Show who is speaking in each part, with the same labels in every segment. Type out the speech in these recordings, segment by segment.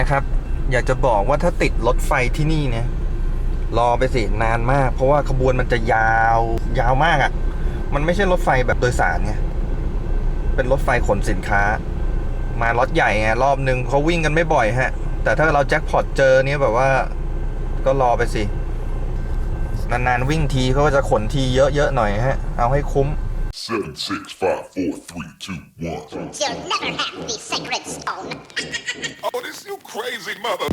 Speaker 1: นะครับ อยากจะบอกว่าถ้าติดรถไฟที่นี่เนี่ยรอไปสินานมาก เพราะว่าขบวนมันจะยาวยาวมากอะ่ะ มันไม่ใช่รถไฟแบบโดยสารไงเป็นรถไฟขนสินค้า มารถใหญ่ไงรอบนึงเขาวิ่งกันไม่บ่อยฮะ แต่ถ้าเราแจ็คพอตเจอเนี่ยแบบว่า ก็รอไปสินานๆวิ่งทีเขาก็จะขนทีเยอะๆหน่อยฮะ เอาให้คุ้ม
Speaker 2: Seven, six, five, four, three, two, one.
Speaker 3: You'll never have the sacred stone.
Speaker 2: Oh, this you crazy mother.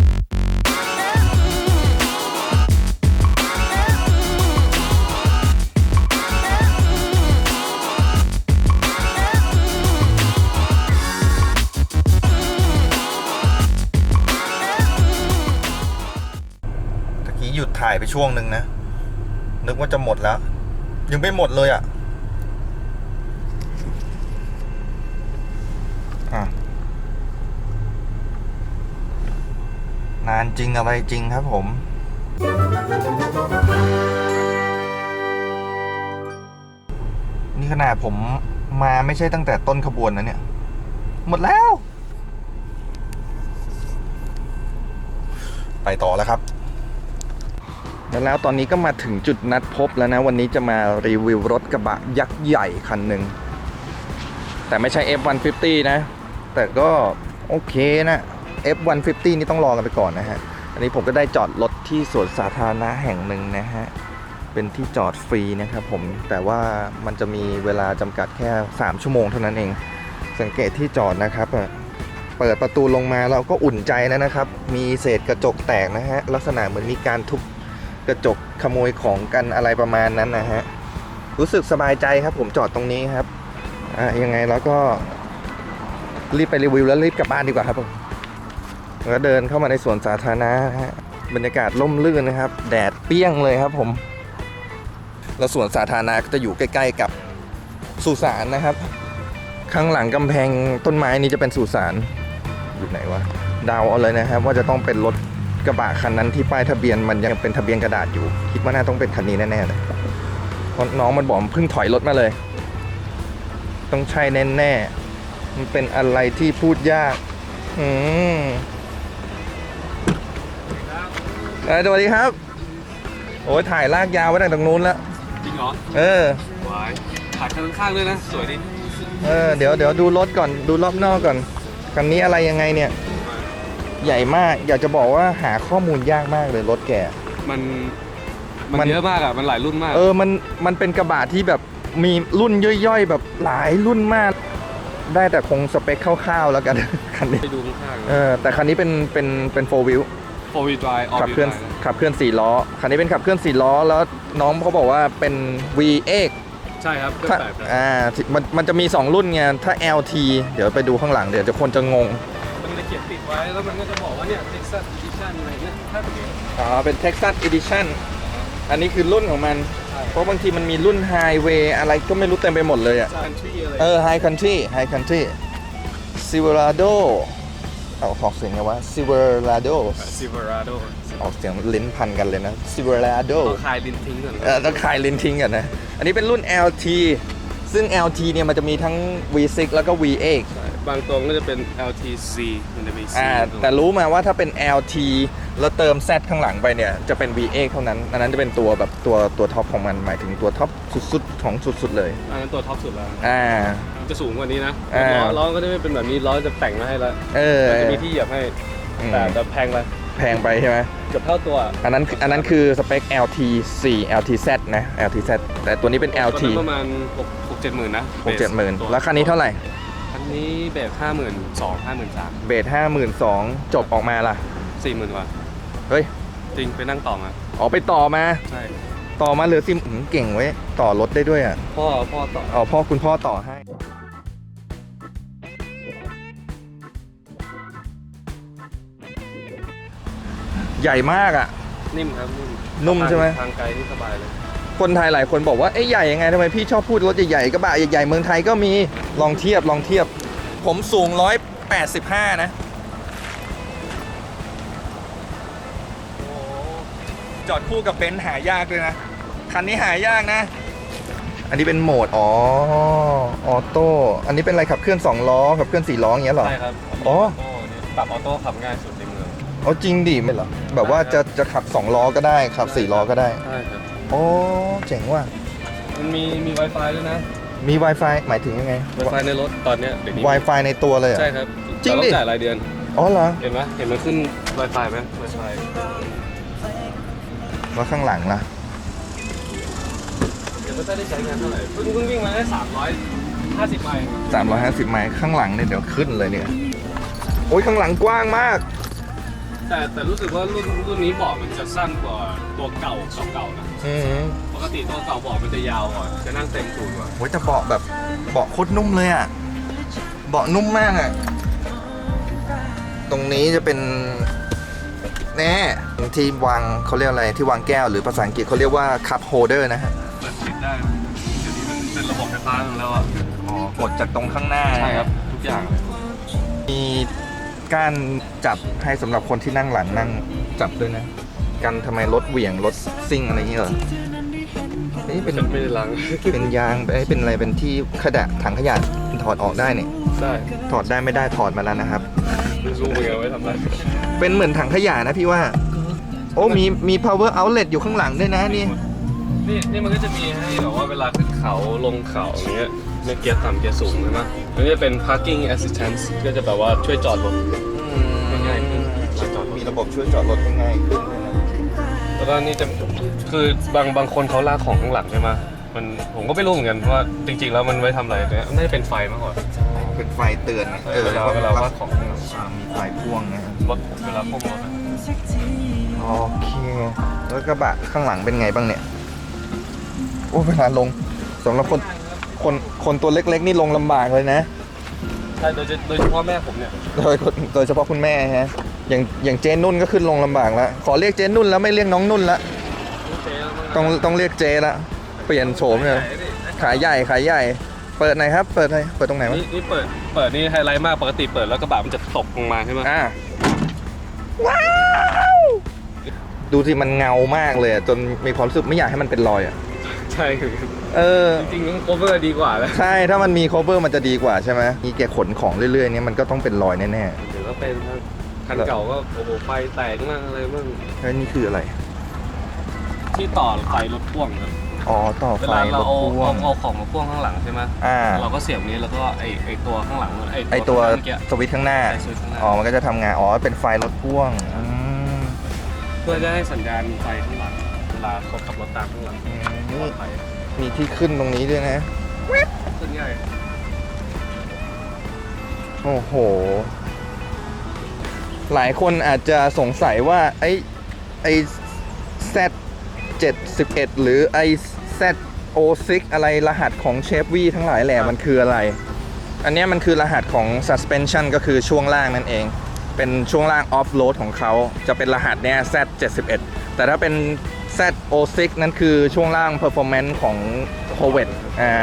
Speaker 1: ตะกี้หยุดถ่ายไปช่วงหนึ่งนะ นึกว่าจะหมดแล้ว ยังไม่หมดเลยอะ่ะอะ นานจริงอะไรจริงครับผม นี่ขนาดผมมาไม่ใช่ตั้งแต่ต้นขบวนนะเนี่ย หมดแล้ว ไปต่อแล้วครับ แล้วตอนนี้ก็มาถึงจุดนัดพบแล้วนะ วันนี้จะมารีวิวรถกระบะยักษ์ใหญ่คันหนึ่ง แต่ไม่ใช่ F150 นะ แต่ก็โอเคนะ F150 นี่ต้องรอกันไปก่อนนะฮะ อันนี้ผมก็ได้จอดรถที่สวนสาธารณะแห่งหนึ่งนะฮะ เป็นที่จอดฟรีนะครับผม แต่ว่ามันจะมีเวลาจำกัดแค่ 3 ชั่วโมงเท่านั้นเอง สังเกตที่จอดนะครับ เปิดประตูลงมาเราก็อุ่นใจแล้วนะครับ มีเศษกระจกแตกนะฮะ ลักษณะเหมือนมีการทุบกระจกขโมยของกันอะไรประมาณนั้นนะฮะ รู้สึกสบายใจครับผมจอดตรงนี้ครับ อะยังไงแล้วก็รีบไปรีวิวแล้วรีบกลับบ้านดีกว่าครับผม แล้วเดินเข้ามาในสวนสาธารณะฮะบรรยากาศร่มรื่นนะครับ แดดเปรี้ยงเลยครับผม แล้วสวนสาธารณะก็จะอยู่ใกล้ ๆ กับสุสานนะครับ ข้างหลังกำแพงต้นไม้นี้จะเป็นสุสานอยู่ไหนวะเดาวเอาเลยนะครับ ว่าจะต้องเป็นรถกระบะคันนั้นที่ป้ายทะเบียนมันยังเป็นทะเบียนกระดาษอยู่ คิดว่าน่าต้องเป็นคันนี้แน่ๆเลยเพราะน้องมันบอกมันเพิ่งถอยรถมาเลย ต้องใช่แน่ๆมันเป็นอะไรที่พูดยาก อืม เอ้ยสวัสดีครับ โอ้ยถ่ายลากยาวไว้ตั้งตรงนู้นแล้ว
Speaker 4: จริงเหรอ
Speaker 1: เออ
Speaker 4: วายถ่ายข้างข้างๆด้วยนะ สวยดี
Speaker 1: เออ เดี๋ยวเดี๋ยวดูรถก่อน ดูรอบนอกก่อน คันนี้อะไรยังไงเนี่ย ใหญ่มาก อยากจะบอกว่าหาข้อมูลยากมากเลยรถแก
Speaker 4: มันมัน
Speaker 1: มัน
Speaker 4: เยอะมากอะ มันหลายรุ่นมาก
Speaker 1: เออ มัน มันเป็นกระบะที่แบบมีรุ่นย่อยๆ แบบหลายรุ่นมาก ได้แต่คงสเปคคร่าวๆแล้วกัน คันนี้
Speaker 4: ไปดูข้างๆ
Speaker 1: เออแต่คันนี้เป็น เป็น เป็นโฟวิว
Speaker 4: โฟร์วีดรายออ
Speaker 1: ขับ
Speaker 4: ฟ
Speaker 1: เคลื่อนขับเคลื่อนสี่ล้อ คันนี้เป็นขับเคลื่อนสี่ล้อ แล้วน้องเขาบอกว่าเป็น V8
Speaker 4: ใช่ครับเครื่อ
Speaker 1: ถ้าง
Speaker 4: แบบ
Speaker 1: อ่ามันมันจะมี 2 รุ่นไง ถ้า LT เดี๋ยวไปดูข้างหลังเดี๋ยวจะคนจะงง
Speaker 4: มันจะเขียนติดไว้แล้วมันก็จะบอกว่าเนี่ย Texas Edition อะไรเนี่ยถ้าเป็น
Speaker 1: อ๋อ เป็น Texas Edition อันนี้คือรุ่นของมันเพราะบางทีมันมีรุ่น Highway อะไรก็ไม่รู้เต็มไปหมดเลยอะ
Speaker 4: คันทรีอะไร
Speaker 1: เออ High Country High Country Silverado เอาออกเสียงไงวะ Silverado
Speaker 4: ซิเวอราโด
Speaker 1: ออกเสียงลิ้นพันกันเลยนะ Silverado
Speaker 4: ต้องคลายลิ้นทิ้งก่อน
Speaker 1: เออต้องขายลิ้นทิ้งกันนะ อันนี้เป็นรุ่น LT ซึ่ง LT เนี่ยมันจะมีทั้ง V6 แล้วก็ V8
Speaker 4: ใช่บางตรงก็จะเป็น LTC มันจะมี C
Speaker 1: อ่าแต่รู้มาว่าถ้าเป็น LT แล้วเติม Z ข้างหลังไปเนี่ย จะเป็น V8 เท่านั้น อันนั้นจะเป็นตัวแบบตัวตัวท็อปของมันหมายถึงตัวท็อปสุดๆ ของสุดๆเลย
Speaker 4: อันนั้นตัวท็อปสุดแล้ว
Speaker 1: อ่า
Speaker 4: มัน จะสูงกว่านี้นะ
Speaker 1: อ่า
Speaker 4: ล้อล้อก็จะไม่เป็นแบบนี้ล้อจะแต่งมาให้แล้ว
Speaker 1: เออ
Speaker 4: มันจะมีที่เหยียบให้
Speaker 1: อืม
Speaker 4: แต่จะแพงไป
Speaker 1: แพงไปใช่ไหม
Speaker 4: เกือบเท่าตัว
Speaker 1: อันนั้นอันนั้นคือสเปค LT 4 LTZ นะ LTZ แต่ตัวนี้เป็น LT
Speaker 4: ตอนนั้นประมาณ6 6 7หมื่นนะ
Speaker 1: 6 7หมื่นแล้วคันนี้เท่าไหร่
Speaker 4: คันนี้เบสห้าหมื่นสองห้าหมื่นสาม
Speaker 1: เบส52,000จบออกมาล่ะ
Speaker 4: สี่หมื่นกว่า
Speaker 1: เฮ้ย
Speaker 4: จริงไปนั่งต่อมา
Speaker 1: อ๋อไปต่อมา
Speaker 4: ใช่
Speaker 1: ต่อมาเหลือซิมอืมเก่งไว้ย ต่อรถได้ด้วยอะ
Speaker 4: พ่อพ่อต่อ
Speaker 1: อ๋อพ่อคุณพ่อต่อให้ ใหญ่มากอะ
Speaker 4: นิ่มครับนิ่ม
Speaker 1: นุ่มใช่ไหม
Speaker 4: ทางไกลนี่สบายเลย
Speaker 1: คนไทยหลายคนบอกว่าเอ้ยใหญ่ยังไงทำไมพี่ชอบพูดรถใหญ่ๆกระบะใหญ่ๆเมืองไทยก็มีลองเทียบลองเทียบ ผมสูง 185 นะ จอดคู่กับเบนซ์หายากด้วยนะ คันนี้หายากนะ อันนี้เป็นโหมด อ๋อ ออโต้ อันนี้เป็นอะไรขับเคลื่อน 2 ล้อขับเคลื่อน 4 ล้ออย่างเงี้ยเหรอ
Speaker 4: ใช่ครับ
Speaker 1: อ๋อ
Speaker 4: โต้เนี่ยปรับออโต้ขับง่ายสุดใน เมือง
Speaker 1: อ๋อจริงดิไม่เหรอแบบว่าจะจะขับ 2 ล้อก็ได้ขับ 4 ล้อก็ได้
Speaker 4: ใช่ครับ
Speaker 1: โอ้เจ๋งว่ะ
Speaker 4: มันมีมี Wi-Fi ด้วยนะ
Speaker 1: มี Wi-Fi หมายถึงยังไง
Speaker 4: Wi-Fi ในรถตอนเนี้ยเดี๋ยวนี้
Speaker 1: Wi-Fi ในตัวเลยเหรอ
Speaker 4: ใช่ครับ
Speaker 1: จริงดิ
Speaker 4: แต่ต้องจ่ายรายเดือน
Speaker 1: อ๋อเหรอ
Speaker 4: เห็นไหมเห็นมันขึ้น Wi-Fi ไหม Wi-Fi
Speaker 1: แล้วข้างหลังล่ะ
Speaker 4: เดี๋ยวไม่ได้ใช้งานเท่าไหร่เพิ่งเพิ่งวิ่งมาได้350ไมล์
Speaker 1: 350 ไมล์ข้างหลังเนี่ยเดี๋ยวขึ้นเลยเนี่ย โอ้ยข้างหลังกว้างมาก
Speaker 4: แต่แต่รู้สึกว่ารุ่นรุ่นนี้เบาะมันจะสั้นกว่าตัวเก่าเก่าๆนะ
Speaker 1: อืม
Speaker 4: ปกติตัวเก่าเบาะมันจะยาวกว่าจะนั่งเต็มสูงกว่า
Speaker 1: โอ้ยแต่เบาะแบบเบาะโคตรนุ่มเลยอะเบาะนุ่มมากอะตรงนี้จะเป็นแน่ที่วางเขาเรียกอะไรที่วางแก้วหรือภาษาอังกฤษเขาเรียกว่า cup holder นะฮะ
Speaker 4: เปิดปิดได้นะเดี๋ยวนี้มันเป็นระบบไฟฟ้าของเราอะ
Speaker 1: อ๋อกดจากตรงข้างหน้า
Speaker 4: ใช่ครับ ทุกอย่างเลย
Speaker 1: มี ก้านจับให้สำหรับคนที่นั่งหลังนั่งจับด้วยนะ กันทำไมรถเหวี่ยงรถซิ่งอะไรอย่างเงี้ยเหรอเอ้ยเป็น
Speaker 4: ไม่ได้ล้าง
Speaker 1: เป็นยางเอ้ยเป็นอะไรเป็นที่ขดะถังขยะถอดออกได้เนี่ย
Speaker 4: ได้
Speaker 1: ถอดได้ไม่ได้ถอดมาแล้วนะครับ
Speaker 4: ไม่รู้เหมือนกันไว้ทำอะไร
Speaker 1: เป็นเหมือนถังขยะนะพี่ว่า โอ้มีมี power outlet อยู่ข้างหลังด้วยนะนี่
Speaker 4: นี่นี่มันก็จะมีให้แบบว่าเวลาขึ้นเขาลงเขาอย่างเงี้ย ในเกียร์ต่ำเกียร์สูงใช่ไหมมันจะเป็น parking assistance ก็จะแบบว่าช่วยจอดรถง่ายขึ้นลานจอดรถ
Speaker 1: มีระบบช่วยจอดรถง่ายขึ้นด้วยนะ
Speaker 4: แล้วก็นี่จะคือบางบางคนเขาลากของข้างหลังใช่ไหมมันผมก็ไม่รู้เหมือนกันว่าจริงๆแล้วมันไว้ทำอะไรเนี่ยน่าจะเป็นไฟมากกว่า
Speaker 1: เป็นไฟเตือนไง
Speaker 4: เวลาเวลาวาดของข้างหลัง
Speaker 1: อ่ามีไฟพ่วงนะครับ
Speaker 4: รถเวลาพวกรถอะ
Speaker 1: โอเคแล้วกระบะข้างหลังเป็นไงบ้างเนี่ยโอ้เวลาลงสำหรับคน คนคนตัวเล็กๆ นี่ลงลำบากเลยนะ
Speaker 4: ใช่โดยเฉโดยเฉพาะแม่ผมเนี่ย
Speaker 1: โดยโดยเฉพาะคุณแม่ฮะอย่างอย่างเจนนุ่นก็ขึ้นลงลำบากแล้วขอเรียกเจนนุ่นแล้วไม่เรียกน้องนุ่นละต้องต้องเรียกเจละเปลี่ยนโฉมเลยขายใหญ่ขายใหญ่ เปิดไหนอยครับ เปิดไหนอยเปิดตรงไหนวะ
Speaker 4: นี่นี่เปิดเปิดนี่ไฮไลท์มากปกติเปิดแล้วกระบะมันจะตกลงมาใช่ไหม
Speaker 1: อ่าว้าวดูสิมันเงามากเลยอะจนมีความรู้สึกไม่อยากให้มันเป็นรอยอะ
Speaker 4: ใช่คือ
Speaker 1: เออ
Speaker 4: จริงๆต้อง cover ดีกว่าแล้ว
Speaker 1: ใช่ถ้ามันมี cover มันจะดีกว่าใช่ไหมมีแกขนของเรื่อยๆเนี่ยมันก็ต้องเป็นรอยแน่
Speaker 4: เดี๋ยวก็เป็นครับคันเก่าก็โอ้โหไฟแตกมากอะไรบ้าง
Speaker 1: ๆแล้วนี่คืออะไร
Speaker 4: ที่ต่อไฟรถพ่วงครับ
Speaker 1: อ๋อต่อ
Speaker 4: เว
Speaker 1: ไฟ
Speaker 4: ลารเรา
Speaker 1: ถ
Speaker 4: เอา
Speaker 1: พ่ว
Speaker 4: เอา
Speaker 1: ง
Speaker 4: เอาของมาพ่วงข้างหลังใช่ไหม
Speaker 1: อ่า
Speaker 4: เราก็เสียบนี้แล้วก็ไอไอตัวข้างหลังไอ
Speaker 1: ไอตัว
Speaker 4: ข้างหลังเมื่อกี้
Speaker 1: สวิตช์ข้างหน้า
Speaker 4: ใช่สวิตช์ข้างหน้า
Speaker 1: อ๋อ มันก็จะทำงาน อ๋อ เป็นไฟรถพ่วงอืม
Speaker 4: เพื่อจะให้สัญญาณไฟข้างหลังเวลาคนขับรถตามข้างหลัง
Speaker 1: อืม
Speaker 4: ปล
Speaker 1: นี่
Speaker 4: อดภัย
Speaker 1: มีที่ขึ้นตรงนี้ด้วยนะ
Speaker 4: ขึ้นง่าย
Speaker 1: โอ้โห หลายคนอาจจะสงสัยว่าไอ้ไอ้ Z 71หรือไอ้ Z O6 อะไรรหัสของเชฟวีทั้งหลายแหละมันคืออะไร อันเนี้ยมันคือรหัสของ suspension ก็คือช่วงล่างนั่นเอง เป็นช่วงล่าง off road ของเขาจะเป็นรหัสเนี้ย Z 71แต่ถ้าเป็น Z O6 นั่นคือช่วงล่าง performance ของ h o w e t อ่า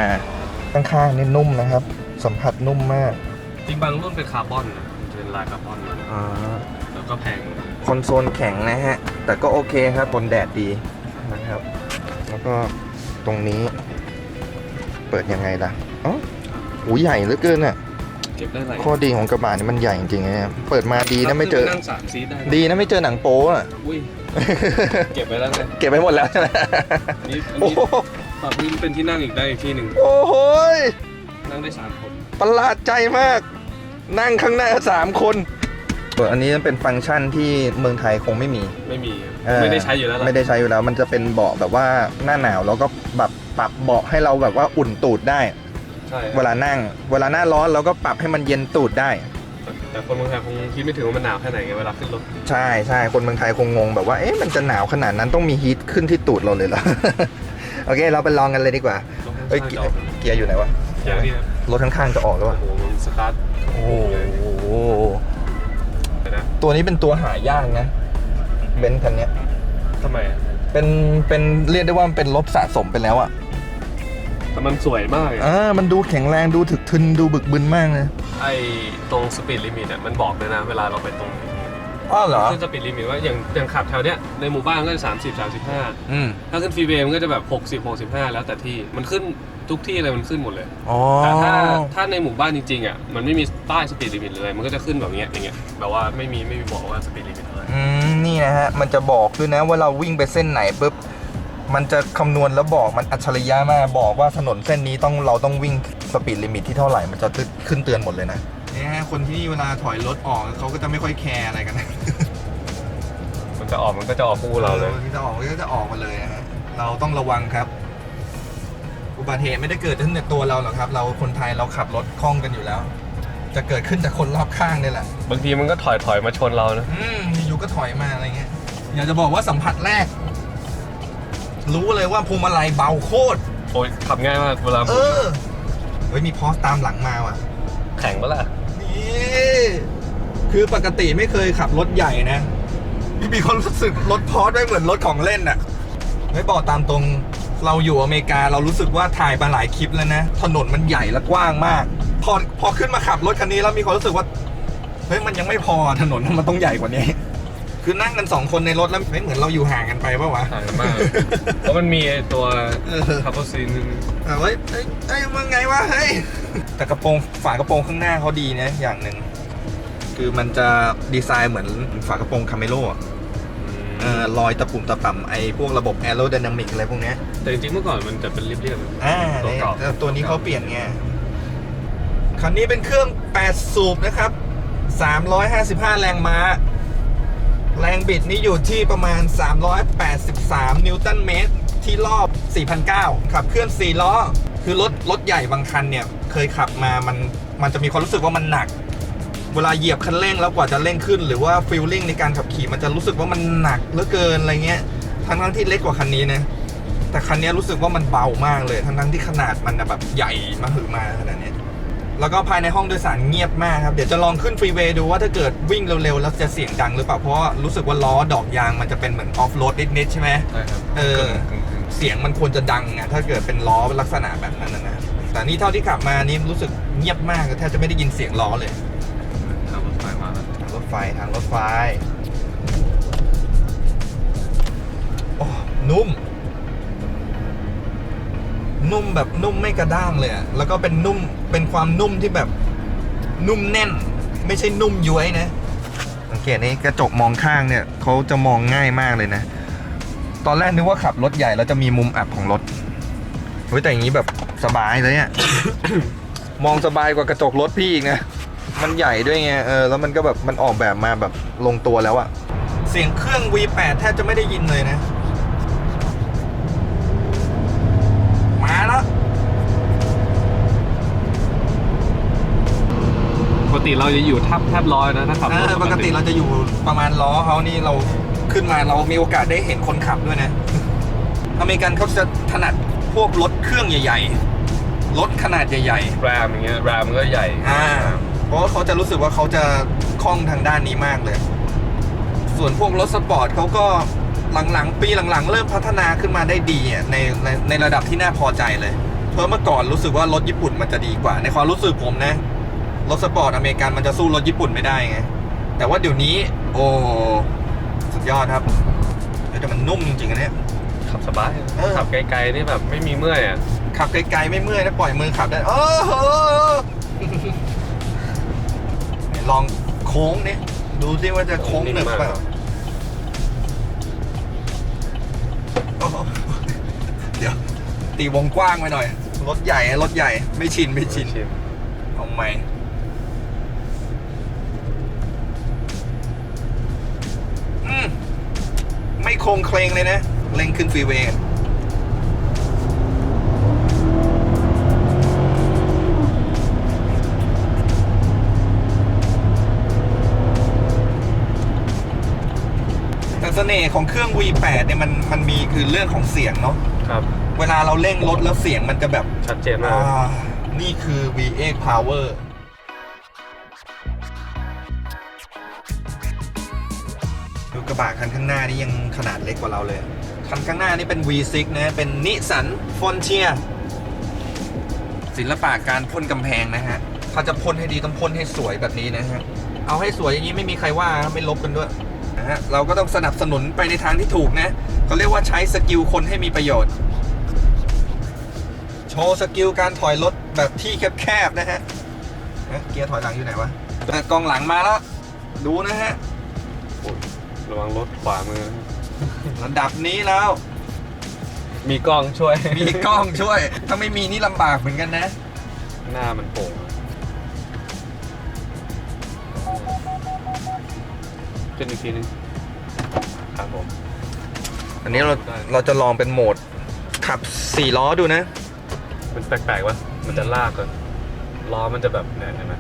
Speaker 1: ข้างๆนี่นุ่มนะครับ สัมผัสนุ่มมาก
Speaker 4: จริงบางรุ่นเป็นคาร์บอนนะมันจะเป็นลายคาร์บอนนะ
Speaker 1: อ่า
Speaker 4: แล้วก็แพง
Speaker 1: คอนโซลแข็งนะฮะ แต่ก็โอเคครับทนแดดดีนะครับ แล้วก็ตรงนี้ เปิดยังไงล่ะอ๋อหูใหญ่เหลือเกินอะ
Speaker 4: เก็บได้หลาย
Speaker 1: ข้อดีของกระบะนี่มันใหญ่จริงๆนะเนี่ยเปิดมาดีนะไม่เจอ
Speaker 4: นั่งสามซีทได้นะ
Speaker 1: ดีนะไม่เจอหนังโป๊อะ
Speaker 4: อุ้ย เก็บไว้แล้วไง
Speaker 1: เก็บไปหมดแล้วใช่ไหม
Speaker 4: นี่อัน
Speaker 1: โอ้
Speaker 4: นี้
Speaker 1: โห
Speaker 4: ปรับพื้นเป็นที่นั่งอีกได้อีกที่หนึ่ง
Speaker 1: โอ้โหย
Speaker 4: นั่งได้สามคน
Speaker 1: ประหลาดใจมาก นั่งข้างหน้าสามคนส่วนอันนี้มันเป็นฟังก์ชันที่เมืองไทยคงไม่มี
Speaker 4: ไม่มี
Speaker 1: เออ
Speaker 4: ไม่ได้ใช้อยู่แล้วล่ะ
Speaker 1: ไม่ได้ใช้อยู่แล้ว มันจะเป็นเบาะแบบว่าหน้าหนาวแล้วก็แบบปรับเบาะให้เราแบบว่าอุ่นตูดได้
Speaker 4: ใช่
Speaker 1: เวลานั่ง เวลาหน้าร้อนเราก็ปรับให้มันเย็นตูดได้
Speaker 4: แต่คนเมืองไทยคงคิดไม่ถึงว่ามันหนาวแค่ไหนไงเวลาขึ้นรถ
Speaker 1: ใช่ใช่คนเมืองไทยคงงงแบบว่าเอ๊ะมันจะหนาวขนาดนั้นต้องมีฮีทขึ้นที่ตูดเราเลยเหรอ โอเค เราไปลองกันเลยดีกว่าเอ้ยเกียร์เกียร์อยู่ไหนวะ
Speaker 4: อย่างนี้ครับ
Speaker 1: รถข้างๆจะออกแล้ว
Speaker 4: โอ้
Speaker 1: วะ
Speaker 4: โหมันสตาร์ท
Speaker 1: โอ้โห
Speaker 4: นะ
Speaker 1: ตัวนี้เป็นตัวหายากนะเบนซ์คันเนี้ย
Speaker 4: ทำไมอะ
Speaker 1: เป็นเป็นเรียกได้ว่ามันเป็นรถสะสมไปแล้วอะ
Speaker 4: แต่มันสวยมากอะ
Speaker 1: อ่ามันดูแข็งแรงดูถึกทึนดูบึกบึนมากเลย
Speaker 4: ไอ้ตรงสปีดลิมิตอะมันบอกเลยนะเวลาเราไปตรง
Speaker 1: อ้อเหรอ
Speaker 4: ขึ้นสปีดลิมิตว่าอย่างอย่างขับแถวเนี้ยในหมู่บ้านก็จะสามสิบสามสิบห้า
Speaker 1: อืม
Speaker 4: ถ้าขึ้นฟรีเวย์มันก็จะแบบหกสิบหกสิบห้าแล้วแต่ที่มันขึ้นทุกที่เลยมันขึ้นหมดเลย
Speaker 1: อ๋อ
Speaker 4: แต่ถ้าถ้าในหมู่บ้านจริงๆอะมันไม่มีป้ายสปีดลิมิตเลย มันก็จะขึ้นแบบเนี้ยอย่างเงี้ยแบบว่าไม่มีไม่มีบอกว่าสปีดลิมิตอะไร
Speaker 1: อืมนี่นะฮะมันจะบอกด้วยนะว่าเราวิ่งไปเส้นไหนปุ๊บ มันจะคำนวณแล้วบอกมันอัจฉริยะมากบอกว่าถนนเส้นนี้ต้องเราต้องวิ่งสปีดลิมิตที่เท่าไหร่มันจะขึ้นเตือนหมดเลยนะนี่ฮะคนที่นี่เวลาถอยรถออกเขาก็จะไม่ค่อยแคร์อะไรกันนะ
Speaker 4: มันจะออกมันก็จะออกคู่เราเลย
Speaker 1: ที่จะออกก็จะออกมาเลยนะฮะเราต้องระวังครับ อุบัติเหตุไม่ได้เกิดขึ้นในตัวเราหรอกครับ เราคนไทยเราขับรถคล่องกันอยู่แล้ว จะเกิดขึ้นจากคนรอบข้างนี่แหละ
Speaker 4: บางทีมันก็ถอยถอยมาชนเรานะ
Speaker 1: อืมอยู่ๆก็ถอยมาอะไรเงี้ยอยากจะบอกว่าสัมผัสแรก รู้เลยว่าพวงมาลัยเบาโคตร
Speaker 4: โอ้ยขับง่ายมากเวลา
Speaker 1: เออเฮ้ยมีพอสตามหลังมาว่ะ
Speaker 4: แข่งปะล่ะ
Speaker 1: นี่คือปกติไม่เคยขับรถใหญ่นะพี่มีความรู้สึกรถพอสไม่เหมือนรถของเล่นอะไม่บอกตามตรงเราอยู่อเมริกาเรารู้สึกว่าถ่ายมาหลายคลิปแล้วนะ ถนนมันใหญ่และกว้างมาก พอพอขึ้นมาขับรถคันนี้แล้วมีความรู้สึกว่าเฮ้ยมันยังไม่พอถนนมันต้องใหญ่กว่านี้ คือนั่งกันสองคนในรถแล้วไม่เหมือนเราอยู่ห่างกันไปปะวะ
Speaker 4: ห่างกันมาก เพราะมันมีไอ้ตัว
Speaker 1: เออ
Speaker 4: คาร์บอนซีน
Speaker 1: เออเฮ้ยเอ้ยเอ้ยมึงไงวะเฮ้ย แต่กระโปรงฝากระโปรงข้างหน้าเขาดีนะอย่างหนึ่งคือมันจะดีไซน์เหมือนฝากระโปรงคาเมโลอะเออรอยตะปุ่มตะป่ำไอ้พวกระบบแอโร d y นามิกอะไรพวกเนี้ย
Speaker 4: แต่จริงๆเมื่อก่อนมันจะเป็นเรียบๆ
Speaker 1: อ่า
Speaker 4: ตัวเก่า
Speaker 1: เนี่ยตัวนี้เขาเปลี่ยนไงคันนี้เป็นเครื่อง 8 สูบนะครับ 355 แรงม้า แรงบิดนี่อยู่ที่ประมาณ 383 นิวตันเมตร ที่รอบ4,009ขับเคลื่อน 4 ล้อ คือรถรถใหญ่บางคันเนี่ย เคยขับมามันมันจะมีความรู้สึกว่ามันหนัก เวลาเหยียบคันเร่งแล้วกว่าจะเร่งขึ้น หรือว่าฟีลลิ่งในการขับขี่มันจะรู้สึกว่ามันหนักเหลือเกินอะไรเงี้ยทั้งทั้งที่เล็กกว่าคันนี้นะแต่คันนี้รู้สึกว่ามันเบามากเลย ทั้งทั้งที่ขนาดมันแบบใหญ่มาหือมาขนาดนี้ แล้วก็ภายในห้องโดยสารเงียบมากครับ เดี๋ยวจะลองขึ้นฟรีเวย์ดูว่าถ้าเกิดวิ่งเร็วๆ แล้วจะเสียงดังหรือเปล่า เพราะรู้สึกว่าล้อดอกยางมันจะเป็นเหมือนออฟโรดนิดๆใช่ไหม
Speaker 4: ใช่ครับ
Speaker 1: เออเสียงมันควรจะดังอะถ้าเกิดเป็นล้อลักษณะแบบนั้นนะแต่นี่เท่าที่ขับมานี่รู้สึกเงียบมากแทบจะไม่ได้ยินเสียงล้อเลย
Speaker 4: ทางรถไฟมาแล้ว
Speaker 1: ทางรถไฟทางรถไฟโอ้นุ่ม นุ่มแบบนุ่มไม่กระด้างเลยอะแล้วก็เป็นนุ่มเป็นความนุ่มที่แบบนุ่มแน่น ไม่ใช่นุ่มย้วยนะสังเกตนี้กระจกมองข้างเนี่ยเขาจะมองง่ายมากเลยนะ ตอนแรกนึกว่าขับรถใหญ่แล้วจะมีมุมอับของรถเฮ้ยแต่อย่างนี้แบบสบายเลยอะมองสบายกว่ากระจกรถพี่อีกนะมันใหญ่ด้วยไงเออแล้วมันก็แบบมันออกแบบมาแบบลงตัวแล้วอะเสียงเครื่อง V8 แทบจะไม่ได้ยินเลยนะ
Speaker 4: ติเราจะอยู่ทับแทบร้อยนะถ้าขับ
Speaker 1: เอ
Speaker 4: รถ
Speaker 1: อปกติเราจะอยู่ประมาณล้อเขานี่เราขึ้นมาเรามีโอกาสได้เห็นคนขับด้วยนะ อเมริกันเขาจะถนัดพวกรถเครื่องใหญ่ ๆ รถขนาดใหญ่ๆ
Speaker 4: แรมอย่างเงี้ยแรมก็ใหญ่
Speaker 1: อ่าเพราะว่าเขาจะรู้สึกว่าเขาจะคล่องทางด้านนี้มากเลย ส่วนพวกรถสปอร์ตเขาก็หลังๆ ปีหลังๆ เริ่มพัฒนาขึ้นมาได้ดีอะในในในระดับที่น่าพอใจเลย เพราะเมื่อก่อนรู้สึกว่ารถญี่ปุ่นมันจะดีกว่า ในความรู้สึกผมนะ รถสปอร์ตอเมริกันมันจะสู้รถญี่ปุ่นไม่ได้ไง แต่ว่าเดี๋ยวนี้ โอ้ สุดยอดครับเฮ้ยแต่มันนุ่มจริงๆอันเนี้ย
Speaker 4: ขับสบาย
Speaker 1: เออ
Speaker 4: ขับไกลๆนี่แบบไม่มีเมื่อยอะ
Speaker 1: ขับไกลๆไม่เมื่อยนะปล่อยมือขับได้โอ้โหไหนลองโค้งนี่ดูซิว่าจะโค้งหนึบเปล่าโอ้โหเดี๋ยว ตีวงกว้างไปหน่อย รถใหญ่ รถใหญ่ ไม่ชินไม่ชิน
Speaker 4: ชิน
Speaker 1: เอาใหม่ ไม่โครงเคลงเลยนะเร่งขึ้นฟรีเวย์แต่เสน่ห์ของเครื่อง V8 เนี่ยมันมันมีคือเรื่องของเสียงเนาะ
Speaker 4: ครับ
Speaker 1: เวลาเราเร่งรถแล้วเสียงมันจะแบบ
Speaker 4: ชัดเจนมาก
Speaker 1: อ่านี่คือ V8 Power บะคันข้างหน้านี่ยังขนาดเล็กกว่าเราเลย คันข้างหน้านี่เป็น V6 นะเป็นนิสันฟอนเทียศิลปะการพ่นกำแพงนะฮะถ้าจะพ่นให้ดีต้องพ่นให้สวยแบบนี้นะฮะเอาให้สวยอย่างนี้ไม่มีใครว่าไม่ลบกันด้วยนะฮะเราก็ต้องสนับสนุนไปในทางที่ถูกนะเขาเรียกว่าใช้สกิลคนให้มีประโยชน์ โชว์สกิลการถอยรถแบบที่แคบๆนะฮะเกียร์ถอยหลังอยู่ไหนวะอะกองหลังมาแล้ว ดูนะฮะ
Speaker 4: ระวังรถขวามือ
Speaker 1: ระดับนี้แล้ว
Speaker 4: มีกล้องช่วย
Speaker 1: มีกล้องช่วย ถ้าไม่มีนี่ลำบากเหมือนกันนะ
Speaker 4: หน้ามันโป่งขึ้นอีกทีนึงครับผม
Speaker 1: อันนี้เราเราจะลองเป็นโหมดขับสี่ล้อดูนะ
Speaker 4: มันแปลกๆวะมันจะลากก่อนล้อมันจะแบบเนี่ยเห็นไหม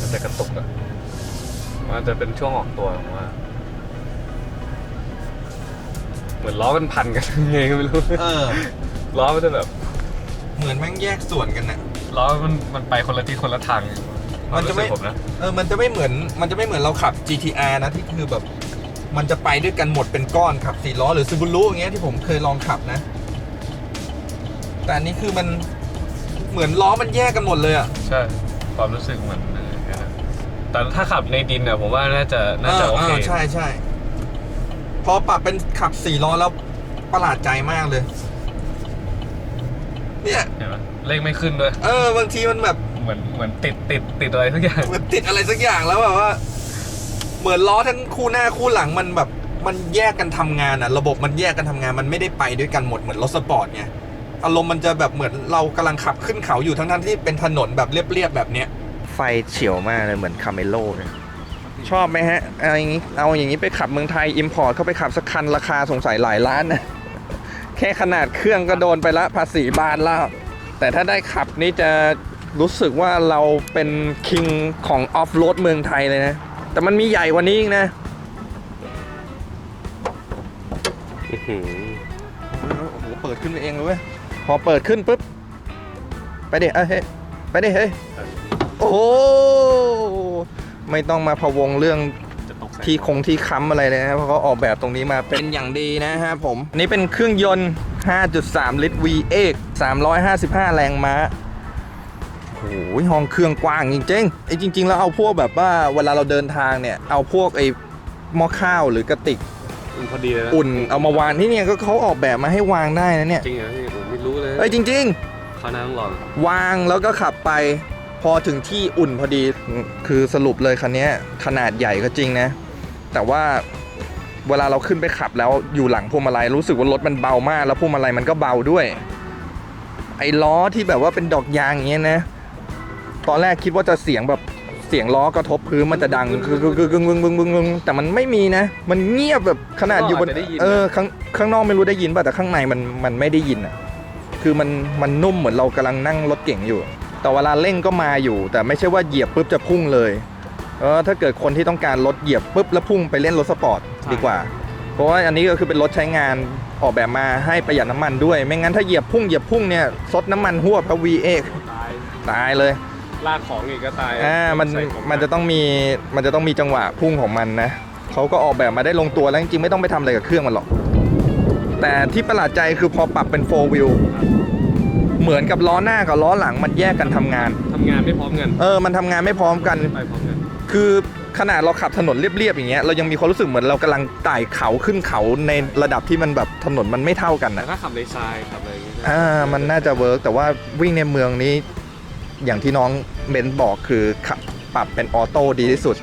Speaker 4: มันจะกระตุกอะมันจะเป็นช่วงออกตัวผมว่า เหมือนล้อมันพันกันยังไงก็ไม่รู้
Speaker 1: เออ
Speaker 4: ล้อมันจะแบบ
Speaker 1: เหมือนแม่งแยกส่วนกันน่ะ
Speaker 4: ล้อมันมันไปคนละที่คนละทาง
Speaker 1: มันจะไม่
Speaker 4: ควารู้สึกผมนะ
Speaker 1: เออ มันจะไม่เหมือน มันจะไม่เหมือนเราขับ GTR นะที่คือแบบ มันจะไปด้วยกันหมดเป็นก้อนขับสี่ล้อหรือ Subaru อย่างเงี้ยที่ผมเคยลองขับนะ แต่อันนี้คือมันเหมือนล้อมันแยกกันหมดเลยอะ
Speaker 4: ใช่ความรู้สึกมันเออแค่นั้นแต่ถ้าขับในดินเนี่ยผมว่าน่าจะน่าจะโอเค
Speaker 1: ใช่ใช่ พอปรับเป็นขับสี่ล้อแล้วประหลาดใจมากเลย เนี่ย
Speaker 4: เห็นไหมเลขไม่ขึ้นด้วย
Speaker 1: เออบางทีมันแบบ
Speaker 4: เหมือนเหมือนติดติดติดอะไรทุกอย่าง
Speaker 1: เหมือนติดอะไรสักอย่างแล้วแบบว่า เหมือนล้อทั้งคู่หน้าคู่หลังมันแบบมันแยกกันทำงานอะระบบมันแยกกันทำงาน มันไม่ได้ไปด้วยกันหมดเหมือนรถสปอร์ตไงอารมณ์มันจะแบบเหมือนเรากำลังขับขึ้นเขาอยู่ทั้งๆที่เป็นถนนแบบเรียบๆแบบเนี้ย ไฟเฉียวมากเลยเหมือนคาเมโลเลย ชอบไหมฮะเอาอย่างนี้เอาอย่างนี้ไปขับเมืองไทยอิมพอร์ตเข้าไปขับสักคันราคาสงสัยหลายล้านนะแค่ขนาดเครื่องก็โดนไปละภาษีบานแล้ว แต่ถ้าได้ขับนี่จะรู้สึกว่าเราเป็นคิงของออฟโรดเมืองไทยเลยนะ แต่มันมีใหญ่กว่านี้อีกนะ
Speaker 4: อื้อหือ
Speaker 1: โอ้โหเปิดขึ้นไปเองเลยเว้ยพอเปิดขึ้นปุ๊บ ไปดิเอ้ยเฮ้ยไปดิเฮ้ยโอ้โห ไม่ต้องมาพะวงเรื่อง
Speaker 4: จะตกใส่
Speaker 1: ที่คงที่ค้ำอะไรเลยนะครับเพราะเขาออกแบบตรงนี้มาเป็นอย่างดีนะฮะผมนี่เป็นเครื่องยนต์ 5.3 ลิตร V8 355 แรงม้าโอ้โหห้องเครื่องกว้างจริงๆไอ้จริง ๆ แล้วเอาพวกแบบว่าเวลาเราเดินทางเนี่ย เอาพวกไอ้หม้อข้าวหรือกระติก
Speaker 4: มันพอดีเลยนะ
Speaker 1: อุ่นเอามาวางที่เนี่ยก็เขาออกแบบมาให้วางได้นะเนี่ย
Speaker 4: จริงเหรอพี่ผมไม่รู้เลย
Speaker 1: เอ้ยจริง
Speaker 4: เขาวหน้าต้องลอง
Speaker 1: ๆวางแล้วก็ขับไป พอถึงที่อุ่นพอดีคือสรุปเลยคันเนี้ยขนาดใหญ่ก็จริงนะ แต่ว่าเวลาเราขึ้นไปขับแล้วอยู่หลังพวงมาลัยรู้สึกว่ารถมันเบามาก แล้วพวงมาลัยมันก็เบาด้วย ไอ้ล้อที่แบบว่าเป็นดอกยางอย่างเงี้ยนะ ตอนแรกคิดว่าจะเสียงแบบเสียงล้อกระทบพื้นมันจะดังคือคือคือคือคือคือคือแต่มันไม่มีนะ มันเงียบแบบขนาดอยู่บน
Speaker 4: ข้างนอกอาจจะได้ยินนะ
Speaker 1: เออข้างข้างนอกไม่รู้ได้ยินป่ะแต่ข้างในมันมันไม่ได้ยินอะคือมันมันนุ่มเหมือนเรากำลังนั่งรถเก่งอยู่ แต่เวลาเร่งก็มาอยู่ แต่ไม่ใช่ว่าเหยียบปุ๊บจะพุ่งเลยเออถ้าเกิดคนที่ต้องการรถเหยียบปุ๊บแล้วพุ่งไปเล่นรถสปอร์ตดีกว่า เพราะว่าอันนี้ก็คือเป็นรถใช้งานออกแบบมาให้ประหยัดน้ำมันด้วย ไม่งั้นถ้าเหยียบพุ่งเหยียบพุ่งเนี่ยซดน้ำมันหัวพระ V8
Speaker 4: ตาย
Speaker 1: ตายเลย
Speaker 4: ลากของอีกก็ตาย
Speaker 1: อ่ามัน
Speaker 4: ใส่ของ
Speaker 1: มันจะต้องมีมันจะต้องมีจังหวะพุ่งของมันนะเขาก็ออกแบบมาได้ลงตัวแล้วจริงๆไม่ต้องไปทำอะไรกับเครื่องมันหรอกแต่ที่ประหลาดใจคือพอปรับเป็น4 wheel เหมือนกับล้อหน้ากับล้อหลังมันแยกกันทำงาน
Speaker 4: ทำงานไม่พร้อมกัน
Speaker 1: เออ มันทำงานไม่พร้อมกัน
Speaker 4: ไปพร้อมกัน
Speaker 1: คือขนาดเราขับถนนเรียบๆอย่างเงี้ย เรายังมีความรู้สึกเหมือนเรากำลังไต่เขาขึ้นเขาในระดับที่มันแบบถนนมันไม่เท่ากัน
Speaker 4: แต่
Speaker 1: นะ
Speaker 4: ถ้าขับในทรายขับอะไรอย่างเงี้ย
Speaker 1: อ่า มันน่าจะเวิร์กแต่ว่าวิ่งในเมืองนี้ อย่างที่น้องเบนซ์บอกคือขับปรับเป็นออโต้ดีที่สุด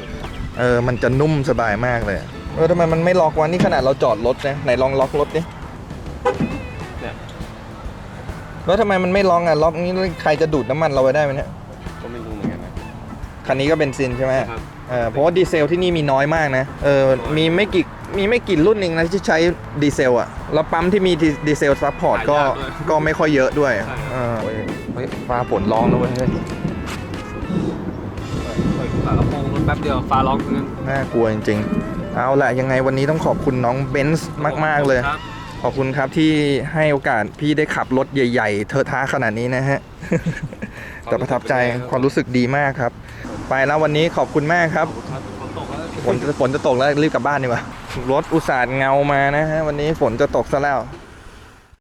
Speaker 1: เออ มันจะนุ่มสบายมากเลยเออทำไมมันไม่ล็อกวะนี่ขนาดเราจอดรถนะไหนลองล็อกรถดิ แล้วทำไมมันไม่ล็อกอะล็อกนี้ใครจะดูดน้ำมันเราไว้ได้ไหมเนี่ย
Speaker 4: ก็ไม่รู้เหมือนกันนะ
Speaker 1: คันนี้ก็เบนซินใช่ไหม
Speaker 4: ครับ
Speaker 1: เออเพราะว่าดีเซลที่นี่มีน้อยมากนะเออมีไม่กี่มีไม่กี่รุ่นเองนะที่ใช้ดีเซลอะแล้วปั๊มที่มีดีเซลซัพพอร์ตก็
Speaker 4: หายากด้วย
Speaker 1: ก็ไม่ค่อยเยอะด้วย
Speaker 4: ใช่ครับ
Speaker 1: เออเฮ้ยเฮ้ยฟ้าฝนร้องแล้วเว้ยเฮ้ย
Speaker 4: เปิดฝากระโปรงรถแป๊บเดียวฟ้าร้องเหมือนกัน
Speaker 1: น่ากลัวจริงๆ เอาละยังไงวันนี้ต้องขอบคุณน้องเบนซ์มากๆเลย
Speaker 4: ครับ
Speaker 1: ขอบคุณครับที่ให้โอกาสพี่ได้ขับรถใหญ่ ๆ เทอะท้าขนาดนี้นะฮะ แต่ประทับใจความรู้สึกดีมากครับ ไปแล้ววันนี้ขอบคุณมากครับ
Speaker 4: ครับฝนตกแล้ว
Speaker 1: ฝนจะฝนจะตกแล้วรีบกลับบ้านดีกว่ารถอุตส่าห์เงามานะฮะวันนี้ฝนจะตกซะแล้ว